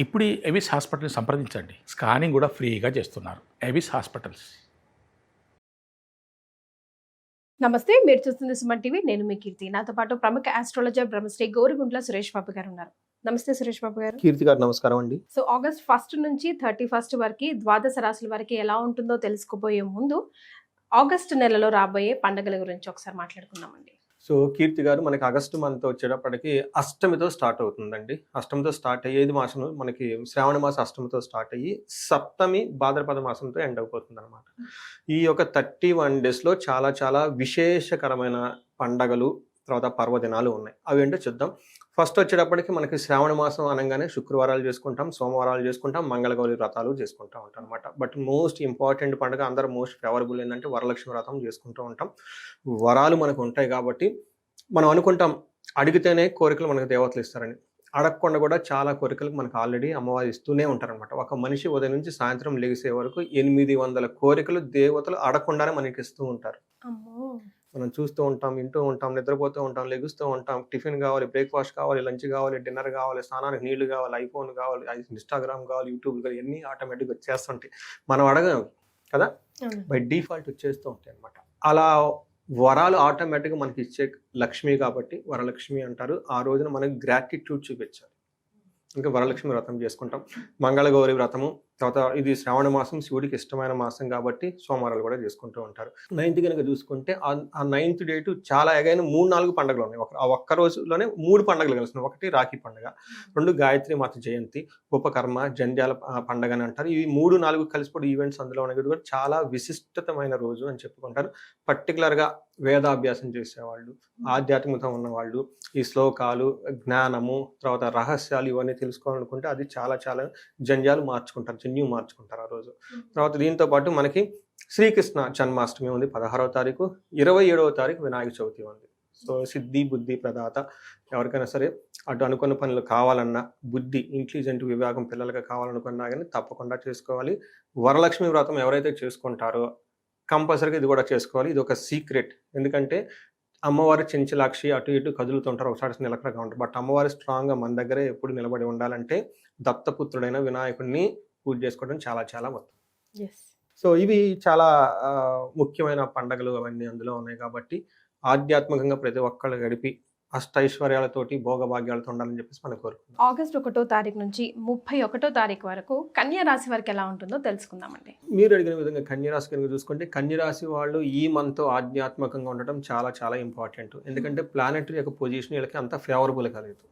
ఇప్పుడు ఎవిస్ హాస్పిటల్ని సంప్రదించండి. స్కానింగ్ కూడా ఫ్రీగా చేస్తున్నారు. Avis hospitals. నమస్తే మీరు చూస్తుంది సుమన్ టీవీ. నేను మీ కీర్తి. నాతో పాటు ప్రముఖ ఆస్ట్రాలజర్ బ్రహ్మశ్రీ గోరిగుంట్ల సురేష్ బాబు గారు ఉన్నారు నమస్తే సురేష్ బాబు గారు. కీర్తి గారు నమస్కారం అండి. సో ఆగస్ట్ ఫస్ట్ నుంచి థర్టీ ఫస్ట్ వరకు ద్వాదశ రాశుల వరకు ఎలా ఉంటుందో తెలుసుకోబోయే ముందు ఆగస్ట్ నెలలో రాబోయే పండుగల గురించి ఒకసారి మాట్లాడుకుందామండి. సో కీర్తి గారు మనకి ఆగస్టు మంత్ వచ్చేటప్పటికి అష్టమితో స్టార్ట్ అవుతుందండి. అష్టమితో స్టార్ట్ అయ్యేది మాసం మనకి శ్రావణ మాసం అష్టమితో స్టార్ట్ అయ్యి సప్తమి భాద్రపద మాసంతో ఎండ్ అయిపోతుంది అనమాట ఈ యొక్క థర్టీ వన్ డేస్లో చాలా చాలా విశేషకరమైన పండగలు తర్వాత పర్వదినాలు ఉన్నాయి. అవి ఏంటో చూద్దాం. ఫస్ట్ వచ్చేటప్పటికి మనకి శ్రావణ మాసం అనగానే శుక్రవారాలు చేసుకుంటాం సోమవారాలు చేసుకుంటాం మంగళగౌరి వ్రతాలు చేసుకుంటూ ఉంటాం అనమాట బట్ మోస్ట్ ఇంపార్టెంట్ పండుగ అందరూ మోస్ట్ ఫేవరబుల్ ఏంటంటే వరలక్ష్మి వ్రతం చేసుకుంటూ ఉంటాం. వరాలు మనకు ఉంటాయి కాబట్టి మనం అనుకుంటాం అడిగితేనే కోరికలు మనకు దేవతలు ఇస్తారని. అడగకుండా కూడా చాలా కోరికలు మనకు ఆల్రెడీ అమ్మవారు ఇస్తూనే ఉంటారనమాట ఒక మనిషి ఉదయం నుంచి సాయంత్రం లెగిసే వరకు ఎనిమిది వందల కోరికలు దేవతలు అడగకుండానే మనకి ఇస్తూ ఉంటారు. మనం చూస్తూ ఉంటాం వింటూ ఉంటాం నిద్రపోతూ ఉంటాం లెగుస్తూ ఉంటాం టిఫిన్ కావాలి బ్రేక్ఫాస్ట్ కావాలి లంచ్ కావాలి డిన్నర్ కావాలి స్నానానికి నీళ్ళు కావాలి ఐఫోన్ కావాలి ఇన్స్టాగ్రామ్ కావాలి యూట్యూబ్ కావాలి ఇవన్నీ ఆటోమేటిక్గా వచ్చేస్తుంటాయి. మనం అడగం కదా. బై డిఫాల్ట్ వచ్చేస్తూ ఉంటాయి అనమాట అలా వరాలు ఆటోమేటిక్గా మనకి ఇచ్చే లక్ష్మి కాబట్టి వరలక్ష్మి అంటారు. ఆ రోజున మనకి గ్రాటిట్యూడ్ చూపించాలి. ఇంకా వరలక్ష్మి వ్రతం చేసుకుంటాం. మంగళగౌరి వ్రతము తర్వాత ఇది శ్రావణ మాసం శివుడికి ఇష్టమైన మాసం కాబట్టి సోమవారాలు కూడా చేసుకుంటూ ఉంటారు. నైన్త్ కనుక చూసుకుంటే ఆ- నైన్త్ డేట్ చాలా ఎగైన మూడు నాలుగు పండుగలు ఉన్నాయి. ఒక ఆ ఒక్క రోజులోనే మూడు పండుగలు కలిసినాయి. ఒకటి రాఖీ పండుగ రెండు గాయత్రి మాత జయంతి ఉపకర్మ జంధ్యాల పండగ అని అంటారు. ఇవి మూడు నాలుగు కలిసిపోయి ఈవెంట్స్ అందులో ఉన్నాయి. కూడా చాలా విశిష్టతమైన రోజు అని చెప్పుకుంటారు. పర్టికులర్గా వేదాభ్యాసం చేసేవాళ్ళు ఆధ్యాత్మికత ఉన్నవాళ్ళు ఈ శ్లోకాలు జ్ఞానము తర్వాత రహస్యాలు ఇవన్నీ తెలుసుకోవాలనుకుంటే అది చాలా చాలా జంజాలు మార్చుకుంటారు. జన్యు మార్చుకుంటారు ఆ రోజు. తర్వాత దీంతో పాటు మనకి శ్రీకృష్ణ జన్మాష్టమి ఉంది పదహారవ తారీఖు. ఇరవై ఏడవ తారీఖు వినాయక చవితి ఉంది. సో సిద్ధి బుద్ధి ప్రదాత ఎవరికైనా సరే అటు అనుకున్న పనులు కావాలన్నా బుద్ధి ఇంటెలిజెంట్ విభాగం పిల్లలకి కావాలనుకున్నా కానీ తప్పకుండా చేసుకోవాలి. వరలక్ష్మి వ్రతం ఎవరైతే చేసుకుంటారో కంపల్సరీగా ఇది కూడా చేసుకోవాలి. ఇది ఒక సీక్రెట్ ఎందుకంటే అమ్మవారి చెంచలాక్షి అటు ఇటు కదులుతుంటారు. ఒకసారి నిలకడగా ఉంటారు. బట్ అమ్మవారి స్ట్రాంగ్గా మన దగ్గరే ఎప్పుడు నిలబడి ఉండాలంటే దత్తపుత్రుడైన వినాయకుడిని పూజ చేసుకోవడం చాలా చాలా మొత్తం. సో ఇవి చాలా ముఖ్యమైన పండగలు అవన్నీ అందులో ఉన్నాయి కాబట్టి ఆధ్యాత్మికంగా ప్రతి ఒక్కళ్ళు గడిపి అష్టైశ్వర్యాలతోటి భోగభాగ్యాలతో ఉండాలని చెప్పేసి మనం కోరుకుందాం. ఆగస్ట్ ఒకటో తారీఖు నుంచి ముప్పై ఒకటో తారీఖు వరకు కన్యా రాశి వారికి ఎలా ఉంటుందో తెలుసుకుందామండి. మీరు అడిగిన విధంగా కన్యరాశి కనుక చూసుకుంటే కన్యరాశి వాళ్ళు ఈ మంత్ ఆధ్యాత్మికంగా ఉండటం చాలా చాలా ఇంపార్టెంట్. ఎందుకంటే ప్లానెటరీ యొక్క పొజిషన్ వీళ్ళకి అంత ఫేవరబుల్ కలదు.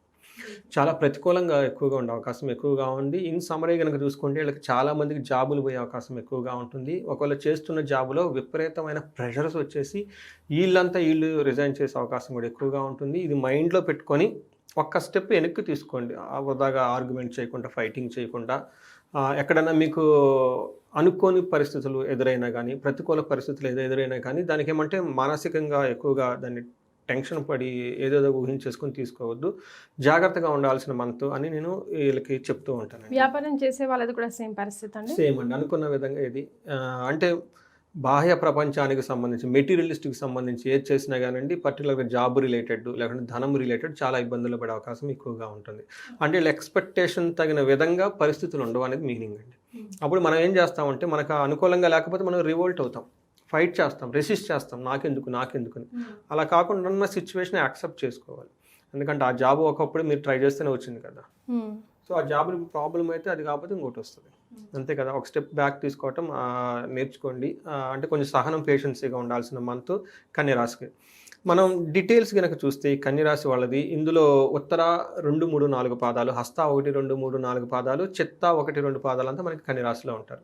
చాలా ప్రతికూలంగా ఎక్కువగా ఉండే అవకాశం ఎక్కువగా ఉంది. ఇన్ సమరీ కనుక చూసుకుంటే వీళ్ళకి చాలామందికి జాబులు పోయే అవకాశం ఎక్కువగా ఉంటుంది. ఒకవేళ చేస్తున్న జాబులో విపరీతమైన ప్రెషర్స్ వచ్చేసి వీళ్ళంతా వీళ్ళు రిజైన్ చేసే అవకాశం కూడా ఎక్కువగా ఉంటుంది. ఇది మైండ్లో పెట్టుకొని ఒక్క స్టెప్ వెనక్కి తీసుకోండి. వృధాగా ఆర్గ్యుమెంట్ చేయకుండా ఫైటింగ్ చేయకుండా ఎక్కడైనా మీకు అనుకోని పరిస్థితులు ఎదురైనా కానీ ప్రతికూల పరిస్థితులు ఏదో ఎదురైనా కానీ దానికి ఏమంటే మానసికంగా ఎక్కువగా దాన్ని టెన్షన్ పడి ఏదేదో ఊహించేసుకొని తీసుకోవద్దు. జాగ్రత్తగా ఉండాల్సిన మంత్ అని నేను వీళ్ళకి చెప్తూ ఉంటాను వ్యాపారం చేసే వాళ్ళది కూడా సేమ్ పరిస్థితి అండి? సేమ్ అండి. అనుకున్న విధంగా ఇది. అంటే బాహ్య ప్రపంచానికి సంబంధించి మెటీరియలిస్ట్కి సంబంధించి ఏది చేసినా కానివ్వండి పర్టికులర్గా జాబ్ రిలేటెడ్ లేకుంటే ధనం రిలేటెడ్ చాలా ఇబ్బందులు పడే అవకాశం ఎక్కువగా ఉంటుంది. అంటే వీళ్ళ ఎక్స్పెక్టేషన్ తగిన విధంగా పరిస్థితులు ఉండవు అనేది మీనింగ్ అండి. అప్పుడు మనం ఏం చేస్తామంటే మనకు అనుకూలంగా లేకపోతే మనం రివోల్ట్ అవుతాం. ఫైట్ చేస్తాం రెసిస్ట్ చేస్తాం నాకెందుకు నాకెందుకు అని. అలా కాకుండా ఉన్న సిచ్యువేషన్ యాక్సెప్ట్ చేసుకోవాలి. ఎందుకంటే ఆ జాబ్ ఒకప్పుడు మీరు ట్రై చేస్తేనే వచ్చింది కదా. Hmm. సో ఆ జాబ్ ప్రాబ్లం అయితే అది కాకపోతే ఇంకోటి వస్తుంది. అంతే కదా ఒక స్టెప్ బ్యాక్ తీసుకోవటం నేర్చుకోండి. అంటే కొంచెం సహనం పేషెన్సీగా ఉండాల్సిన మంత్ కన్యరాశికి. మనం డీటెయిల్స్ కనుక చూస్తే కన్యరాశి వాళ్ళది. ఇందులో ఉత్తర రెండు మూడు నాలుగు పాదాలు హస్త ఒకటి రెండు మూడు నాలుగు పాదాలు చెత్త ఒకటి రెండు పాదాలు అంతా మనకి కన్యరాశిలో ఉంటారు.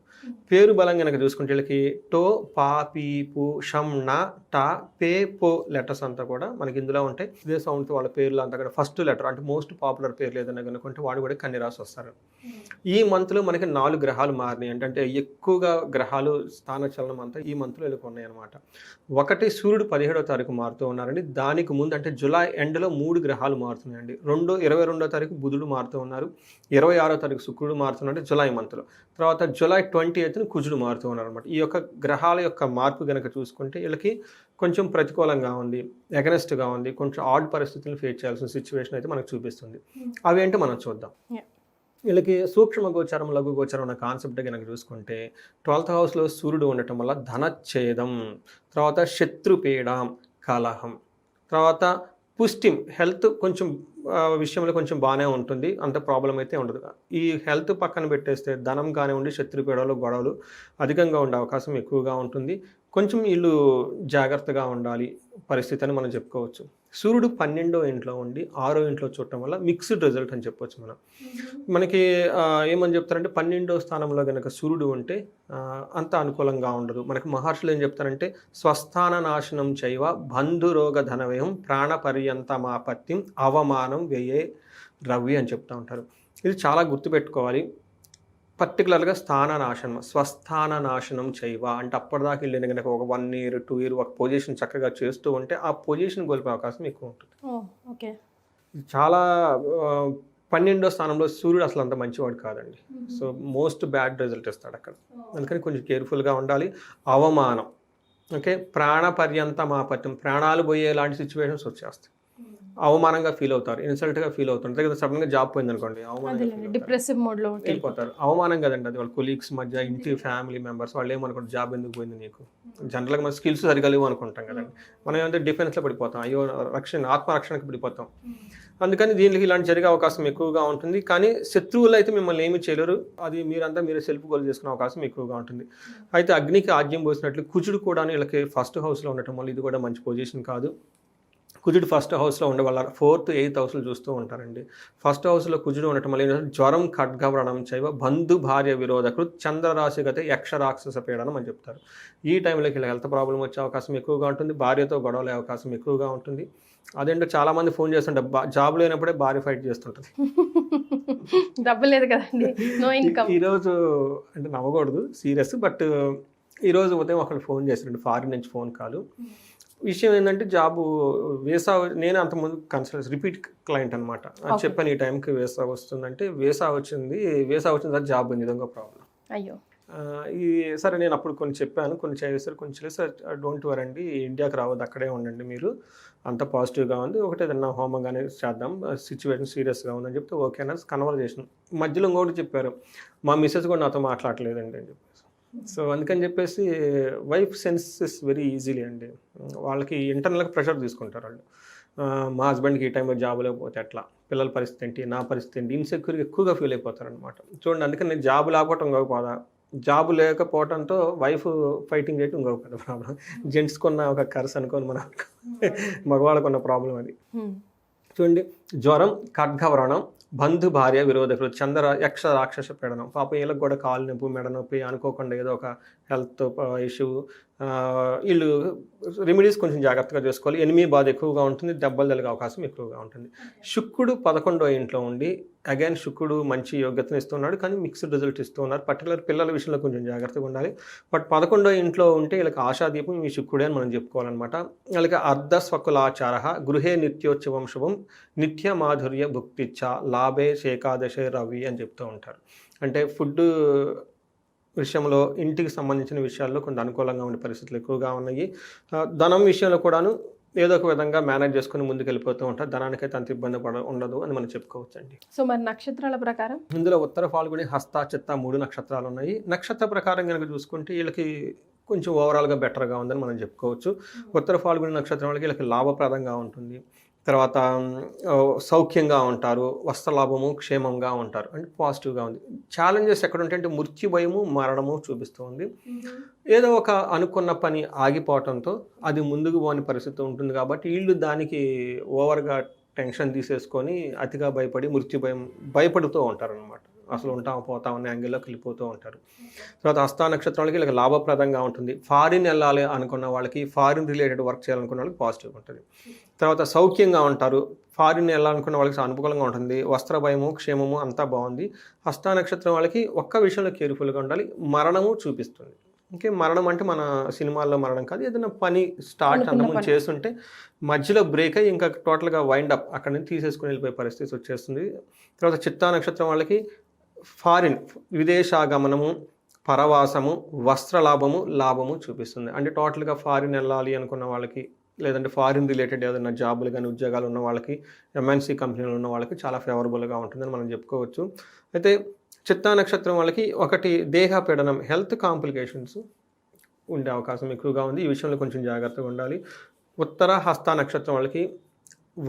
పేరు బలం కనుక చూసుకుంటే వీళ్ళకి టో పా పీ పు షం నా టా పే పో లెటర్స్ అంతా కూడా మనకి ఇందులో ఉంటాయి. ఇదే సౌండ్తో వాళ్ళ పేర్లు అంతా కూడా ఫస్ట్ లెటర్ అంటే మోస్ట్ పాపులర్ పేర్లు ఏదైనా కనుక్కుంటే వాడు కూడా కన్యరాశి వస్తారు. ఈ మంత్లో మనకి నాలుగు గ్రహాలు మారినాయి. అంటే ఎక్కువగా గ్రహాలు స్థానచలనం అంతా ఈ మంత్లో వెళ్ళి ఉన్నాయి అనమాట ఒకటి సూర్యుడు పదిహేడో తారీఖు మారుతూ ఉన్నారండి. దానికి ముందు అంటే జూలై ఎండ్లో మూడు గ్రహాలు మారుతున్నాయండి. రెండో ఇరవై రెండో తారీఖు బుధుడు మారుతూ ఉన్నారు. ఇరవై ఆరో తారీఖు శుక్రుడు మారుతున్నాడు జూలై మంత్లో. తర్వాత జూలై ట్వంటీ ఎయిత్ని కుజుడు మారుతూ ఉన్నారు అనమాట ఈ యొక్క గ్రహాల యొక్క మార్పు కనుక చూసుకుంటే వీళ్ళకి కొంచెం ప్రతికూలంగా ఉంది ఎగనెస్ట్గా ఉంది కొంచెం ఆడ్ పరిస్థితులను ఫేస్ చేయాల్సిన సిచ్యువేషన్ అయితే మనకు చూపిస్తుంది. అవి ఏంటో మనం చూద్దాం. వీళ్ళకి సూక్ష్మ గోచారం లఘు గోచారం అన్న కాన్సెప్ట్ కనుక చూసుకుంటే ట్వెల్త్ హౌస్లో సూర్యుడు ఉండటం వల్ల ధనచ్ఛేదం తర్వాత శత్రుపీడ కాలాహం. తర్వాత పుష్టిం హెల్త్ కొంచెం విషయంలో కొంచెం బాగానే ఉంటుంది. అంత ప్రాబ్లం అయితే ఉండదు. ఈ హెల్త్ పక్కన పెట్టేస్తే ధనం కానివ్వండి శత్రుపీడలు గొడవలు అధికంగా ఉండే అవకాశం ఎక్కువగా ఉంటుంది. కొంచెం వీళ్ళు జాగ్రత్తగా ఉండాలి పరిస్థితి అని మనం చెప్పుకోవచ్చు. సూర్యుడు పన్నెండో ఇంట్లో ఉండి ఆరో ఇంట్లో చూడటం వల్ల మిక్స్డ్ రిజల్ట్ అని చెప్పొచ్చు మనం. మనకి ఏమని చెప్తారంటే పన్నెండో స్థానంలో కనుక సూర్యుడు ఉంటే అంత అనుకూలంగా ఉండదు. మనకి మహర్షులు ఏం చెప్తారంటే స్వస్థాన నాశనం చైవ బంధురోగ ధనవ్యయం ప్రాణ పర్యంతమాపత్యం అవమానం వ్యయే రవి అని చెప్తా ఉంటారు. ఇది చాలా గుర్తుపెట్టుకోవాలి. పర్టికులర్గా స్థాన నాశనం స్వస్థాన నాశనం చేయవ. అంటే అప్పటిదాకా వెళ్ళిన కనుక ఒక వన్ ఇయర్ టూ ఇయర్ ఒక పొజిషన్ చక్కగా చేస్తూ ఉంటే ఆ పొజిషన్ కోల్పోయే అవకాశం ఎక్కువ ఉంటుంది. ఓకే. చాలా పన్నెండో స్థానంలో సూర్యుడు అసలు అంత మంచివాడు కాదండి. సో మోస్ట్ బ్యాడ్ రిజల్ట్ ఇస్తాడు అక్కడ. అందుకని కొంచెం కేర్ఫుల్గా ఉండాలి. అవమానం ఓకే? ప్రాణ పర్యంతం ఆపత్యం ప్రాణాలు పోయే లాంటి సిచ్యువేషన్స్ వచ్చేస్తాయి. అవమానంగా ఫీల్ అవుతారు ఇన్సల్ట్గా ఫీల్ అవుతారు. అంతే కదా సడన్గా జాబ్ పోయింది అనుకోండి. డిప్రెసివ్ మోడ్లో వెళ్ళిపోతారు. అవమానం కదండి అది వాళ్ళ కొలీగ్స్ మధ్య ఇంటి ఫ్యామిలీ మెంబర్స్ వాళ్ళు ఏమనుకుంటారు జాబ్ ఎందుకు పోయింది నీకు? జనరల్గా మన స్కిల్స్ సరిగా లేవు అనుకుంటాం కదండి మనం ఏమంటే డిఫెన్స్లో పడిపోతాం. అయ్యో రక్షణ ఆత్మరక్షణకు పడిపోతాం. అందుకని దీనికి ఇలాంటి జరిగే అవకాశం ఎక్కువగా ఉంటుంది. కానీ శత్రువులు అయితే మిమ్మల్ని ఏమి చేయలేరు. అది మీరంతా మీరు సెల్ఫ్ గోల్ చేసుకునే అవకాశం ఎక్కువగా ఉంటుంది. అయితే అగ్నికి ఆజ్యం పోసినట్లు కుజుడు కూడా వీళ్ళకి ఫస్ట్ హౌస్లో ఉండటం వల్ల ఇది కూడా మంచి పొజిషన్ కాదు. కుజుడు ఫస్ట్ హౌస్లో ఉండే వాళ్ళ ఫోర్త్ ఎయిత్ హౌస్లో చూస్తూ ఉంటారండి. ఫస్ట్ హౌస్లో కుజుడు ఉండటం వల్ల జ్వరం ఖడ్గవ్రణం చైవ బంధు భార్య విరోధకులు చంద్రరాశిగత యక్ష రాక్షస పీడనం అని చెప్తారు. ఈ టైంలోకి ఇలా హెల్త్ ప్రాబ్లం వచ్చే అవకాశం ఎక్కువగా ఉంటుంది భార్యతో గొడవలే అవకాశం ఎక్కువగా ఉంటుంది. అదేంటో చాలా మంది ఫోన్ చేస్తుంటే జాబ్ లేనప్పుడే భార్య ఫైట్ చేస్తుంటుంది. డబ్బు లేదు కదండి నో ఇన్కమ్ ఈరోజు అంటే నవ్వకూడదు సీరియస్ బట్ ఈరోజు ఉదయం ఒకరు ఫోన్ చేశారండి ఫారిన్ నుంచి ఫోన్ కాల్. విషయం ఏంటంటే జాబు వేసా నేను అంతకుముందు కన్సల్ట్ రిపీట్ క్లయింట్ అనమాట. చెప్పాను ఈ టైంకి వేసా వస్తుందంటే వేసా వచ్చింది వేసా వచ్చిన తర్వాత జాబ్ ఉంది ఇదొక ప్రాబ్లం అయ్యో. ఈ సరే నేను అప్పుడు కొన్ని చెప్పాను కొన్ని చేశారు కొన్ని చేశారు డోంట్ వరండి ఇండియాకి రావద్దు అక్కడే ఉండండి మీరు. అంత పాజిటివ్గా ఉంది. ఒకటి ఏదన్నా హోమంగానే చేద్దాం సిచ్యువేషన్ సీరియస్గా ఉందని చెప్తే ఓకే అన్నారు. కన్వర్జేషన్ మధ్యలో ఇంకోటి చెప్పారు. మా మిస్సెస్ కూడా నాతో మాట్లాడలేదండి అని చెప్పేసి సో అందుకని చెప్పేసి వైఫ్ సెన్సెస్ వెరీ ఈజీలీ అండి. వాళ్ళకి ఇంటర్నల్గా ప్రెషర్ తీసుకుంటారు వాళ్ళు. మా హస్బెండ్కి ఈ టైంలో జాబ్ లేకపోతే ఎట్లా? పిల్లల పరిస్థితి ఏంటి? నా పరిస్థితి ఏంటి? ఇన్సెక్యూర్గా ఎక్కువగా ఫీల్ అయిపోతారు అనమాట చూడండి అందుకని నేను జాబ్ లేకపోవటం కాకపోదా జాబ్ లేకపోవడంతో వైఫ్ ఫైటింగ్ చేయటం ఇంకొక పెద్ద ప్రాబ్లం జెంట్స్కి ఉన్న ఒక కర్స్ అనుకోని మన మగవాళ్ళకు ఉన్న ప్రాబ్లం అది. హ్మ్. చూడండి. జ్వరం ఖడ్గవ్రణం బంధు భార్య విరోధకులు చంద్ర యక్ష రాక్షస పీడనం పాపం వీళ్ళకి కూడా కాలు నొప్పి మెడ నొప్పి అనుకోకుండా ఏదో ఒక హెల్త్ ఇష్యూ uh, వీళ్ళు రెమెడీస్ కొంచెం జాగ్రత్తగా చేసుకోవాలి. ఎనిమి బాధ ఎక్కువగా ఉంటుంది దెబ్బలు తగిలే అవకాశం ఎక్కువగా ఉంటుంది. శుక్రుడు పదకొండో ఇంట్లో ఉండి అగైన్ శుక్రుడు మంచి యోగ్యతను ఇస్తున్నాడు కానీ మిక్స్డ్ రిజల్ట్ ఇస్తూ ఉన్నారు పర్టికులర్ పిల్లల విషయంలో కొంచెం జాగ్రత్తగా ఉండాలి. బట్ పదకొండో ఇంట్లో ఉంటే వీళ్ళకి ఆశాదీపం ఈ శుక్రుడే అని మనం చెప్పుకోవాలన్నమాట. వీళ్ళకి అర్ధ స్వకులాచార గృహే నిత్యోత్సవం శుభం నిత్య మాధుర్య భుక్తిచ్చ లాభే శేకాదశే రవి అని చెప్తూ ఉంటారు. అంటే ఫుడ్ విషయంలో ఇంటికి సంబంధించిన విషయాల్లో కొంత అనుకూలంగా ఉండే పరిస్థితులు ఎక్కువగా ఉన్నాయి. ధనం విషయంలో కూడాను ఏదో ఒక విధంగా మేనేజ్ చేసుకుని ముందుకు వెళ్ళిపోతూ ఉంటారు ధనానికైతే అంత ఇబ్బంది పడ ఉండదు అని మనం చెప్పుకోవచ్చండి. సో మరి నక్షత్రాల ప్రకారం? ఇందులో ఉత్తర ఫాల్గుని హస్త చిత్త మూడు నక్షత్రాలు ఉన్నాయి నక్షత్ర ప్రకారం కనుక చూసుకుంటే వీళ్ళకి కొంచెం ఓవరాల్గా బెటర్గా ఉందని మనం చెప్పుకోవచ్చు. ఉత్తర ఫాల్గుని నక్షత్రం వాళ్ళకి వీళ్ళకి లాభప్రదంగా ఉంటుంది. తర్వాత సౌఖ్యంగా ఉంటారు వస్త్రలాభము క్షేమంగా ఉంటారు. అంటే పాజిటివ్గా ఉంది. ఛాలెంజెస్ ఎక్కడ ఉంటాయి అంటే మృత్యు భయము మరణము చూపిస్తుంది ఏదో ఒక అనుకున్న పని ఆగిపోవటంతో అది ముందుకు పోని పరిస్థితి ఉంటుంది కాబట్టి వీళ్ళు దానికి ఓవర్గా టెన్షన్ తీసేసుకొని అతిగా భయపడి మృత్యు భయం భయపడుతూ ఉంటారు అనమాట అసలు ఉంటాం పోతాం అనే యాంగిల్లోకి వెళ్ళిపోతూ ఉంటారు. తర్వాత హస్తా నక్షత్రం వాళ్ళకి లాభప్రదంగా ఉంటుంది. ఫారిన్ వెళ్ళాలి అనుకున్న వాళ్ళకి ఫారిన్ రిలేటెడ్ వర్క్ చేయాలనుకున్న వాళ్ళకి పాజిటివ్ ఉంటుంది. తర్వాత సౌఖ్యంగా ఉంటారు. ఫారిన్ వెళ్ళాలనుకున్న వాళ్ళకి అనుకూలంగా ఉంటుంది. వస్త్ర భయము క్షేమము అంతా బాగుంది. హస్తా నక్షత్రం వాళ్ళకి ఒక్క విషయంలో కేర్ఫుల్గా ఉండాలి. మరణము చూపిస్తుంది. ఓకే మరణం అంటే మన సినిమాల్లో మరణం కాదు. ఏదైనా పని స్టార్ట్ అంతకుముందు. చేస్తుంటే మధ్యలో బ్రేక్ అయ్యి ఇంకా టోటల్గా వైండ్ అప్ అక్కడి నుంచి తీసేసుకుని వెళ్ళిపోయే పరిస్థితి వచ్చేస్తుంది. తర్వాత చిత్తా నక్షత్రం వాళ్ళకి ఫారిన్ విదేశాగమనము పరవాసము వస్త్రలాభము లాభము చూపిస్తుంది. అంటే టోటల్గా ఫారిన్ వెళ్ళాలి అనుకున్న వాళ్ళకి లేదంటే ఫారిన్ రిలేటెడ్ ఏదైనా జాబులు కానీ ఉద్యోగాలు ఉన్న వాళ్ళకి ఎంఎన్సీ కంపెనీలు ఉన్న వాళ్ళకి చాలా ఫేవరబుల్గా ఉంటుందని మనం చెప్పుకోవచ్చు. అయితే చిత్తా నక్షత్రం వాళ్ళకి ఒకటి దేహ పీడనం హెల్త్ కాంప్లికేషన్స్ ఉండే అవకాశం ఎక్కువగా ఉంది. ఈ విషయంలో కొంచెం జాగ్రత్తగా ఉండాలి. ఉత్తర హస్త నక్షత్రం వాళ్ళకి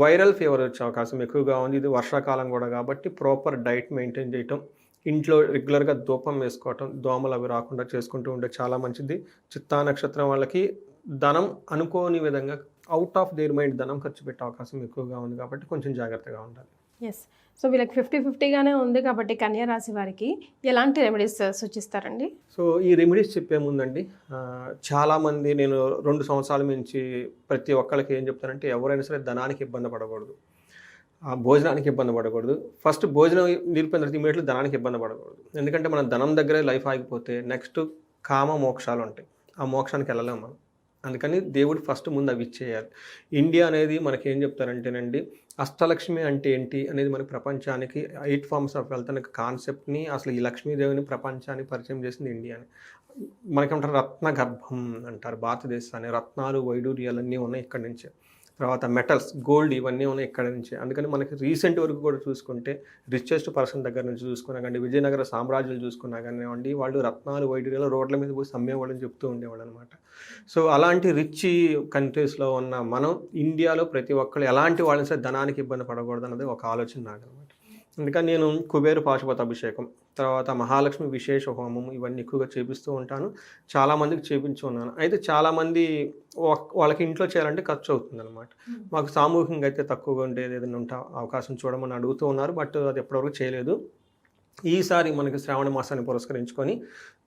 వైరల్ ఫీవర్ వచ్చే అవకాశం ఎక్కువగా ఉంది. ఇది వర్షాకాలం కూడా కాబట్టి ప్రాపర్ డైట్ మెయింటైన్ చేయటం ఇంట్లో రెగ్యులర్గా ధూపం వేసుకోవటం దోమలు అవి రాకుండా చేసుకుంటూ ఉంటే చాలా మంచిది. చిత్తా నక్షత్రం వాళ్ళకి ధనం అనుకోని విధంగా అవుట్ ఆఫ్ దేర్ మైండ్ ధనం ఖర్చు పెట్టే అవకాశం ఎక్కువగా ఉంది కాబట్టి కొంచెం జాగ్రత్తగా ఉండాలి. ఎస్ సో వీళ్ళకి ఫిఫ్టీ ఫిఫ్టీగానే ఉంది కాబట్టి కన్యా రాశి వారికి ఎలాంటి రెమెడీస్ సూచిస్తారండి? సో ఈ రెమెడీస్ చెప్పే ముందండి చాలామంది నేను రెండు సంవత్సరాల నుంచి ప్రతి ఒక్కరికి ఏం చెప్తానంటే ఎవరైనా సరే ధనానికి ఇబ్బంది పడకూడదు. ఆ భోజనానికి ఇబ్బంది పడకూడదు. ఫస్ట్ భోజనం నిలిపిన తర్వాత ఇమీడియట్లీ ధనానికి ఇబ్బంది పడకూడదు. ఎందుకంటే మనం ధనం దగ్గరే లైఫ్ ఆగిపోతే నెక్స్ట్ కామ మోక్షాలు ఉంటాయి. ఆ మోక్షానికి వెళ్ళలేము మనం. అందుకని దేవుడు ఫస్ట్ ముందు అవి ఇచ్చేయాలి. ఇండియా అనేది మనకి ఏం చెప్తారంటేనండి అష్టలక్ష్మి అంటే ఏంటి అనేది మన ప్రపంచానికి ఎయిట్ ఫార్మ్స్ ఆఫ్ వెల్త్ అనే కాన్సెప్ట్ని అసలు ఈ లక్ష్మీదేవిని ప్రపంచానికి పరిచయం చేసింది ఇండియాని మనకేమంటారు? రత్న గర్భం అంటారు భారతదేశాన్ని. రత్నాలు వైడూర్యాలన్నీ ఉన్నాయి ఇక్కడి నుంచే. తర్వాత మెటల్స్ గోల్డ్ ఇవన్నీ ఉన్నాయి ఇక్కడ నుంచి. అందుకని మనకి రీసెంట్ వరకు కూడా చూసుకుంటే రిచెస్ట్ పర్సన్ దగ్గర నుంచి చూసుకున్నా కానీ విజయనగర సామ్రాజ్యాలు చూసుకున్నా కానివ్వండి వాళ్ళు రత్నాలు వైడూర్యాలు రోడ్ల మీద పోయి అమ్మేవాళ్ళని చెప్తూ ఉండేవాళ్ళు అనమాట సో అలాంటి రిచ్ కంట్రీస్లో ఉన్న మనం ఇండియాలో ప్రతి ఒక్కరు ఎలాంటి వాళ్ళని సరే ధనానికి ఇబ్బంది పడకూడదు అన్నది ఒక ఆలోచన నాకు అనమాట అందుకని నేను కుబేరు పాశుపత అభిషేకం తర్వాత మహాలక్ష్మి విశేష హోమం ఇవన్నీ ఎక్కువగా చేపిస్తూ ఉంటాను. చాలామందికి చేపించి ఉన్నాను. అయితే చాలామంది వాళ్ళకి ఇంట్లో చేయాలంటే ఖర్చు అవుతుంది అనమాట మాకు సామూహికంగా అయితే తక్కువగా ఉండేది ఏదైనా ఉంటే అవకాశం చూడమని అడుగుతూ ఉన్నారు. బట్ అది ఎప్పటివరకు చేయలేదు. ఈసారి మనకి శ్రావణ మాసాన్ని పురస్కరించుకొని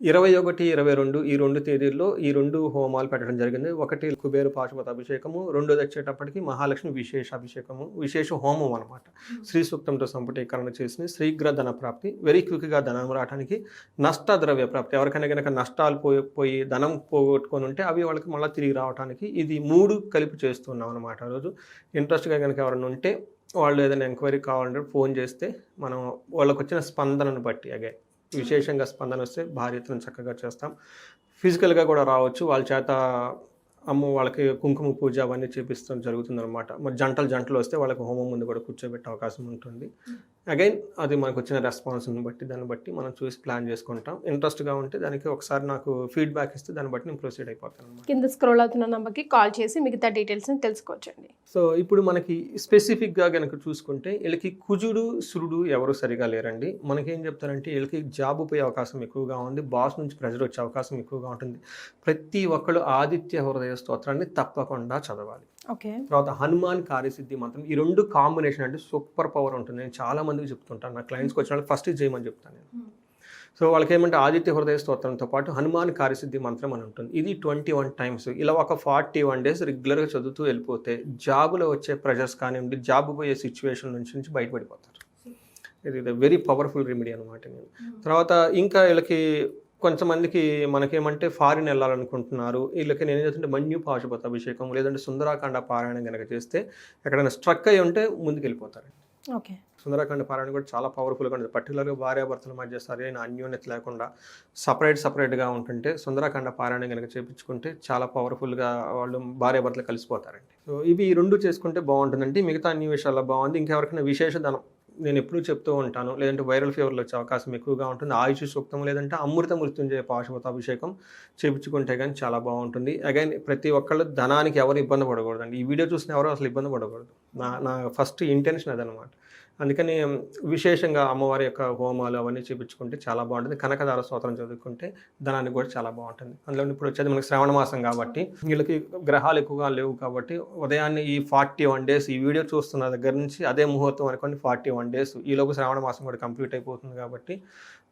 ఇరవై ఒకటి ఇరవై రెండు ఈ రెండు తేదీల్లో ఈ రెండు హోమాలు పెట్టడం జరిగింది. ఒకటి కుబేరు పాశుపత అభిషేకము రెండోది వచ్చేటప్పటికి మహాలక్ష్మి విశేష అభిషేకము విశేష హోమం అనమాట శ్రీ సూక్తంతో సంపుటీకరణ చేసిన శీఘ్ర ధన ప్రాప్తి వెరీ క్విక్గా ధనం రావడానికి నష్ట ద్రవ్య ప్రాప్తి. ఎవరికైనా కనుక నష్టాలు పోయి పోయి ధనం పోగొట్టుకొని ఉంటే అవి వాళ్ళకి మళ్ళీ తిరిగి రావడానికి ఇది మూడు కలిపి చేస్తున్నాం అనమాట రోజు ఇంట్రెస్ట్గా కనుక ఎవరైనా ఉంటే వాళ్ళు ఏదైనా ఎంక్వైరీ కావాలంటే ఫోన్ చేస్తే మనం వాళ్ళకు వచ్చిన స్పందనను బట్టి అగే విశేషంగా స్పందన వస్తే భార్యతను చక్కగా చేస్తాం. ఫిజికల్గా కూడా రావచ్చు. వాళ్ళ చేత అమ్మ వాళ్ళకి కుంకుమ పూజ అవన్నీ చేపిస్తాం జరుగుతుంది అనమాట మరి జంటలు జంటలు వస్తే వాళ్ళకి హోమం ముందు కూడా కూర్చోబెట్టే అవకాశం ఉంటుంది. అగైన్ అది మనకు వచ్చిన రెస్పాన్స్ని బట్టి దాన్ని బట్టి మనం చూసి ప్లాన్ చేసుకుంటాం. ఇంట్రెస్ట్గా ఉంటే దానికి ఒకసారి నాకు ఫీడ్బ్యాక్ ఇస్తే దాన్ని బట్టి నేను ప్రొసీడ్ అయిపోతాను కింద స్క్రోల్ అవుతున్న నంబర్కి కాల్ చేసి మిగతా డీటెయిల్స్ని తెలుసుకోవచ్చండి. సో ఇప్పుడు మనకి స్పెసిఫిక్గా కనుక చూసుకుంటే వీళ్ళకి కుజుడు సురుడు ఎవరు సరిగా లేరండి. మనకేం చెప్తారంటే వీళ్ళకి జాబ్ పోయే అవకాశం ఎక్కువగా ఉంది. బాస్ నుంచి ప్రెజర్ వచ్చే అవకాశం ఎక్కువగా ఉంటుంది. ప్రతి ఒక్కళ్ళు ఆదిత్య హృదయ స్తోత్రాన్ని తప్పకుండా చదవాలి. ఓకే. తర్వాత హనుమాన్ కార్యసిద్ధి మంత్రం ఈ రెండు కాంబినేషన్ అంటే సూపర్ పవర్ ఉంటుంది. నేను చాలా మందికి చెప్తుంటాను. నా క్లయింట్స్కి వచ్చిన వాళ్ళకి ఫస్ట్ చేయమని చెప్తాను నేను. సో వాళ్ళకి ఏమంటే ఆదిత్య హృదయ స్తోత్రంతో పాటు హనుమాన్ కార్యసిద్ధి మంత్రం అని ఉంటుంది. ఇది ట్వంటీ వన్ టైమ్స్. ఇలా ఒక ఫార్టీ వన్ డేస్ రెగ్యులర్గా చదువుతూ వెళ్ళిపోతే జాబులో వచ్చే ప్రెషర్స్ కానివ్వండి జాబ్ పోయే సిచ్యువేషన్ నుంచి నుంచి బయటపడిపోతారు. ఇది వెరీ పవర్ఫుల్ రెమెడీ అనమాట నేను. తర్వాత ఇంకా వీళ్ళకి కొంతమందికి మనకేమంటే ఫారిన్ వెళ్ళాలనుకుంటున్నారు. వీళ్ళకి నేను చేస్తుంటే మన్యు పాశుపత అభిషేకం లేదంటే సుందరాకాండ పారాయణం కనుక చేస్తే ఎక్కడైనా స్ట్రక్ అయి ఉంటే ముందుకు వెళ్ళిపోతారు ఓకే. సుందరకాండ పారాయణ కూడా చాలా పవర్ఫుల్గా ఉంటుంది. పర్టికులర్గా భార్యాభర్తల మధ్య సరైన అన్యోన్యత లేకుండా సపరేట్ సపరేట్గా ఉంటుంటే సుందరకాండ పారాయణ కనుక చేపించుకుంటే చాలా పవర్ఫుల్గా వాళ్ళు భార్యాభర్తలు కలిసిపోతారండి. సో ఇవి ఈ రెండు చేసుకుంటే బాగుంటుందండి. మిగతా అన్ని విషయాల్లో బాగుంది. ఇంకెవరికైనా విశేష ధనం నేను ఎప్పుడూ చెప్తూ ఉంటాను. లేదంటే వైరల్ ఫీవర్లు వచ్చే అవకాశం ఎక్కువగా ఉంటుంది. ఆయుష్ సూక్తం లేదంటే అమృత మృత్యుంజయ పాశుపతాభిషేకం చేపించుకుంటే కానీ చాలా బాగుంటుంది. అగైన్ ప్రతి ఒక్కళ్ళు ధనానికి ఎవరు ఇబ్బంది పడకూడదండి. ఈ వీడియో చూసిన ఎవరు అసలు ఇబ్బంది పడకూడదు. నా నా ఫస్ట్ ఇంటెన్షన్ అదనమాట. అందుకని విశేషంగా అమ్మవారి యొక్క హోమాలు అవన్నీ చేపించుకుంటే చాలా బాగుంటుంది. కనకదార స్తోత్రం చదువుకుంటే ధనానికి కూడా చాలా బాగుంటుంది. అందులో ఇప్పుడు వచ్చేది మనకి శ్రావణ మాసం కాబట్టి వీళ్ళకి గ్రహాలు ఎక్కువగా లేవు కాబట్టి ఉదయాన్నే ఈ ఫార్టీ వన్ డేస్ ఈ వీడియో చూస్తున్న దగ్గర నుంచి అదే ముహూర్తం అనుకోండి ఫార్టీ వన్ డేస్. ఈలోపు శ్రావణ మాసం కూడా కంప్లీట్ అయిపోతుంది కాబట్టి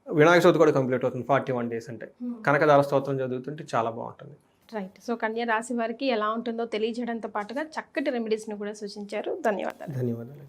వినాయక చవితి కూడా కంప్లీట్ అవుతుంది ఫార్టీ వన్ డేస్ అంటే. కనకదార స్తోత్రం చదువుతుంటే చాలా బాగుంటుంది. రైట్ సో కన్యా రాశి వారికి ఎలా ఉంటుందో తెలియజేయడంతో పాటుగా చక్కటి రెమెడీస్ని కూడా సూచించారు. ధన్యవాదాలు. ధన్యవాదాలు.